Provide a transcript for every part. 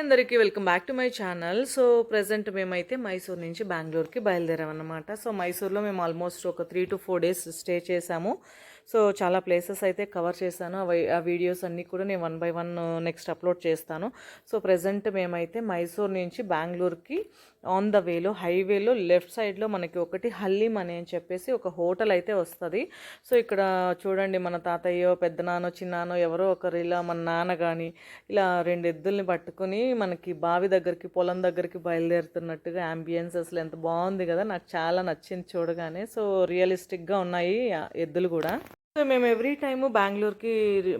అందరికీ welcome back to my channel. So present మేమైతే మైసూర్ నుంచి బెంగళూరుకి బయలుదేరామన్నమాట. సో మైసూర్లో మేము ఆల్మోస్ట్ ఒక three to four days stay చేసాము. సో చాలా ప్లేసెస్ అయితే కవర్ చేశాను. అవి ఆ వీడియోస్ అన్నీ కూడా నేను one by one next upload చేస్తాను. సో ప్రజెంట్ మేమైతే మైసూర్ నుంచి బెంగళూరుకి ఆన్ ద వేలో హైవేలో లెఫ్ట్ సైడ్లో మనకి ఒకటి హల్లీమ్ అని అని చెప్పేసి ఒక హోటల్ అయితే వస్తుంది. సో ఇక్కడ చూడండి మన తాతయ్యో పెద్దనాన్నో చిన్నానో ఎవరో ఒకరు ఇలా మన నాన్న కానీ ఇలా రెండు ఎద్దుల్ని పట్టుకుని మనకి బావి దగ్గరికి పొలం దగ్గరికి బయలుదేరుతున్నట్టుగా అంబియన్స్ అసలు ఎంత బాగుంది కదా నాకు చాలా నచ్చింది చూడగానే. సో రియలిస్టిక్గా ఉన్నాయి ఎద్దులు కూడా. సో మేము ఎవ్రీ టైము బెంగళూరుకి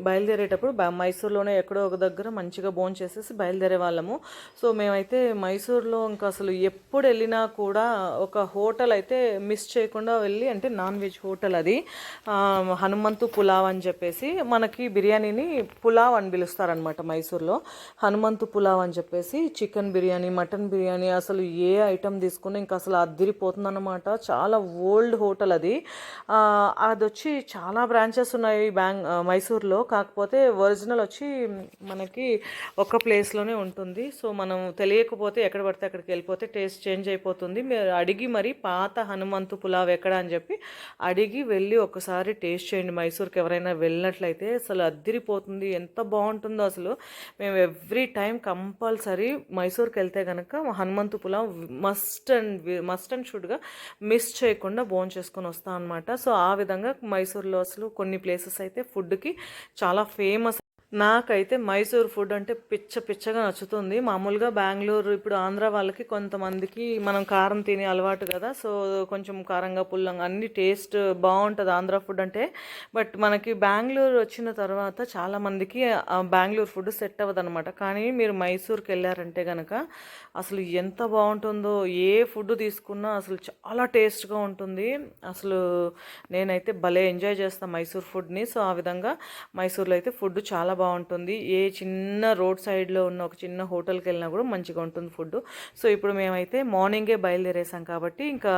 బయలుదేరేటప్పుడు మైసూర్లోనే ఎక్కడో ఒక దగ్గర మంచిగా భోజనం చేసేసి బయలుదేరే వాళ్ళము. సో మేమైతే మైసూర్లో ఇంకా అసలు ఎప్పుడు వెళ్ళినా కూడా ఒక హోటల్ అయితే మిస్ చేయకుండా వెళ్ళి అంటే నాన్ వెజ్ హోటల్ అది హనుమంతు పులావ్ అని చెప్పేసి మనకి బిర్యానీని పులావ్ అని పిలుస్తారనమాట మైసూర్లో. హనుమంతు పులావ్ అని చెప్పేసి చికెన్ బిర్యానీ మటన్ బిర్యానీ అసలు ఏ ఐటెం తీసుకున్నా ఇంకా అసలు అద్దిరిపోతుందన్నమాట చాలా ఓల్డ్ హోటల్ అది. అదొచ్చి అది వచ్చి చాలా బ్రాంచెస్ ఉన్నాయి బ్యాంగ్ మైసూర్లో. కాకపోతే ఒరిజినల్ వచ్చి మనకి ఒక ప్లేస్లోనే ఉంటుంది. సో మనం తెలియకపోతే ఎక్కడ పడితే అక్కడికి వెళ్ళిపోతే టేస్ట్ చేంజ్ అయిపోతుంది. మీరు అడిగి మరి పాత హనుమంతు పులావ్ ఎక్కడ అని చెప్పి అడిగి వెళ్ళి ఒకసారి టేస్ట్ చేయండి. మైసూర్కి ఎవరైనా వెళ్ళినట్లయితే అసలు అద్దిరిపోతుంది. ఎంత బాగుంటుందో అసలు. మేము ఎవ్రీ టైం కంపల్సరీ మైసూర్కి వెళ్తే కనుక Hanumanthu pulao must and must and షుడ్గా miss చేయకుండా బోన్ చేసుకొని వస్తాం అనమాట సో ఆ విధంగా మైసూర్లో అసలు కొన్ని ప్లేసెస్ అయితే ఫుడ్కి చాలా ఫేమస్ నాకైతే మైసూర్ ఫుడ్ అంటే పిచ్చ పిచ్చగా నచ్చుతుంది. మామూలుగా బెంగళూరు ఇప్పుడు ఆంధ్ర వాళ్ళకి కొంతమందికి మనం కారం తినే అలవాటు కదా సో కొంచెం కారంగా పుల్లంగా అన్ని టేస్ట్ బాగుంటుంది ఆంధ్ర ఫుడ్ అంటే. బట్ మనకి బెంగళూరు వచ్చిన తర్వాత చాలామందికి బెంగళూరు ఫుడ్ సెట్ అవ్వదు అనమాట కానీ మీరు మైసూర్కి వెళ్ళారంటే కనుక అసలు ఎంత బాగుంటుందో ఏ ఫుడ్ తీసుకున్నా అసలు చాలా టేస్ట్గా ఉంటుంది. అసలు నేనైతే భలే ఎంజాయ్ చేస్తాను మైసూర్ ఫుడ్ని. సో ఆ విధంగా మైసూర్లో అయితే ఫుడ్ చాలా బాగుంటుంది. ఏ చిన్న రోడ్ సైడ్లో ఉన్న ఒక చిన్న హోటల్కి వెళ్ళినా కూడా మంచిగా ఉంటుంది ఫుడ్ సో ఇప్పుడు మేమైతే మార్నింగే బయలుదేరేసాం కాబట్టి ఇంకా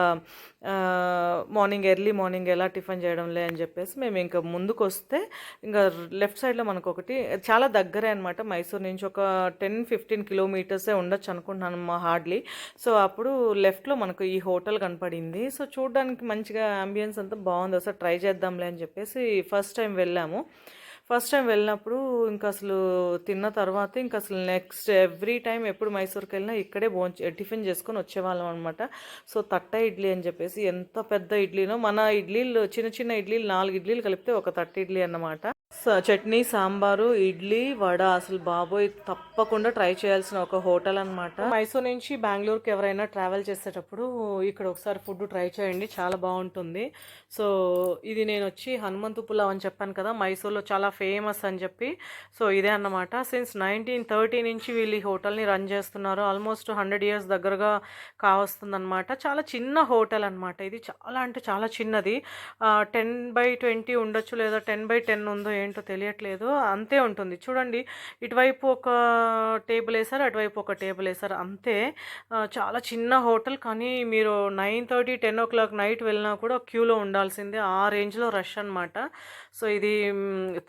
మార్నింగ్ ఎర్లీ మార్నింగ్ ఎలా టిఫిన్ చేయడంలే అని చెప్పేసి మేము ఇంకా ముందుకు వస్తే ఇంకా లెఫ్ట్ సైడ్లో మనకు ఒకటి చాలా దగ్గరే అనమాట మైసూర్ నుంచి ఒక టెన్ ఫిఫ్టీన్ కిలోమీటర్సే ఉండొచ్చు అనుకుంటున్నాను మా హార్డ్లీ. సో అప్పుడు లెఫ్ట్లో మనకు ఈ హోటల్ కనపడింది. సో చూడడానికి మంచిగా అంబియన్స్ అంతా బాగుంది. అసలు ట్రై చేద్దాంలే అని చెప్పేసి ఫస్ట్ టైం వెళ్ళాము. ఫస్ట్ టైం వెళ్ళినప్పుడు ఇంకా అసలు తిన్న తర్వాత ఇంకా అసలు నెక్స్ట్ ఎవ్రీ టైం ఎప్పుడు మైసూర్కి వెళ్ళినా ఇక్కడే భోంచే టిఫిన్ చేసుకొని వచ్చేవాళ్ళం అనమాట సో తట్ట ఇడ్లీ అని చెప్పేసి ఎంత పెద్ద ఇడ్లీనో మన ఇడ్లీలు చిన్న చిన్న ఇడ్లీలు నాలుగు ఇడ్లీలు కలిపితే ఒక తట్ట ఇడ్లీ అన్నమాట. చట్నీ సాంబారు ఇడ్లీ వడ. అసలు బాబోయ్ తప్పకుండా ట్రై చేయాల్సిన ఒక హోటల్ అనమాట మైసూర్ నుంచి బెంగళూరుకి ఎవరైనా ట్రావెల్ చేసేటప్పుడు ఇక్కడ ఒకసారి ఫుడ్ ట్రై చేయండి. చాలా బాగుంటుంది. సో ఇది నేను వచ్చి హనుమంతు పులావ్ అని చెప్పాను కదా మైసూర్లో చాలా ఫేమస్ అని చెప్పి. సో ఇదే అన్నమాట. సిన్స్ నైన్టీన్ థర్టీ నుంచి వీళ్ళు ఈ హోటల్ని రన్ చేస్తున్నారు. ఆల్మోస్ట్ హండ్రెడ్ ఇయర్స్ దగ్గరగా కావస్తుందన్నమాట. చాలా చిన్న హోటల్ అనమాట ఇది చాలా అంటే చాలా చిన్నది. టెన్ బై ట్వంటీ ఉండొచ్చు లేదా టెన్ బై టెన్ ఉందో ఏంటో తెలియట్లేదు. అంతే ఉంటుంది. చూడండి ఇటువైపు ఒక టేబుల్ వేసారు అటువైపు ఒక టేబుల్ వేసారు అంతే. చాలా చిన్న హోటల్ కానీ మీరు nine thirty ten o'clock night వెళ్ళినా కూడా క్యూలో ఉండాల్సిందే. ఆ రేంజ్లో రష్ అనమాట సో ఇది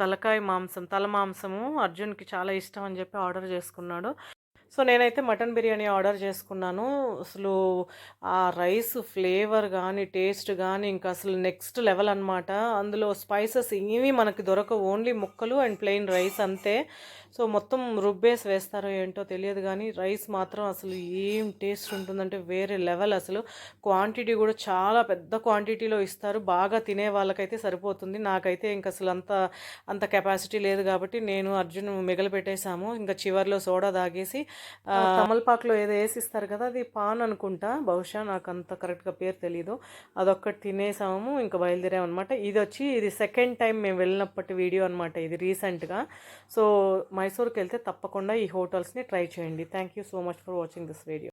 తలకాయ మాంసం తల మాంసము అర్జున్కి చాలా ఇష్టం అని చెప్పి ఆర్డర్ చేసుకున్నాడు. సో నేనైతే మటన్ బిర్యానీ ఆర్డర్ చేసుకున్నాను. అసలు ఆ రైస్ ఫ్లేవర్ కానీ టేస్ట్ కానీ ఇంకా అసలు నెక్స్ట్ లెవెల్ అనమాట అందులో స్పైసెస్ ఏమీ మనకి దొరకవు ఓన్లీ ముక్కలు అండ్ ప్లెయిన్ రైస్ అంతే. సో మొత్తం రుబ్బేసి వేస్తారో ఏంటో తెలియదు కానీ రైస్ మాత్రం అసలు ఏం టేస్ట్ ఉంటుందంటే వేరే లెవెల్ అసలు. క్వాంటిటీ కూడా చాలా పెద్ద క్వాంటిటీలో ఇస్తారు. బాగా తినే వాళ్ళకైతే సరిపోతుంది. నాకైతే ఇంకా అసలు అంత అంత కెపాసిటీ లేదు కాబట్టి నేను అర్జున్ మిగలు పెట్టేశాము ఇంకా చివర్లో సోడా తాగేసి తమలపాకులో ఏదో వేసిస్తారు కదా అది పాన్ అనుకుంటా. బహుశా నాకు అంత కరెక్ట్గా పేరు తెలీదు. అదొక్కటి తినేసాము ఇంకా బయలుదేరామన్నమాట. ఇది వచ్చి ఇది సెకండ్ టైం మేము వెళ్ళినప్పటి వీడియో అనమాట ఇది రీసెంట్గా. సో మైసూర్కి వెళ్తే తప్పకుండా ఈ హోటల్స్ని ట్రై చేయండి. Thank you so much for watching this video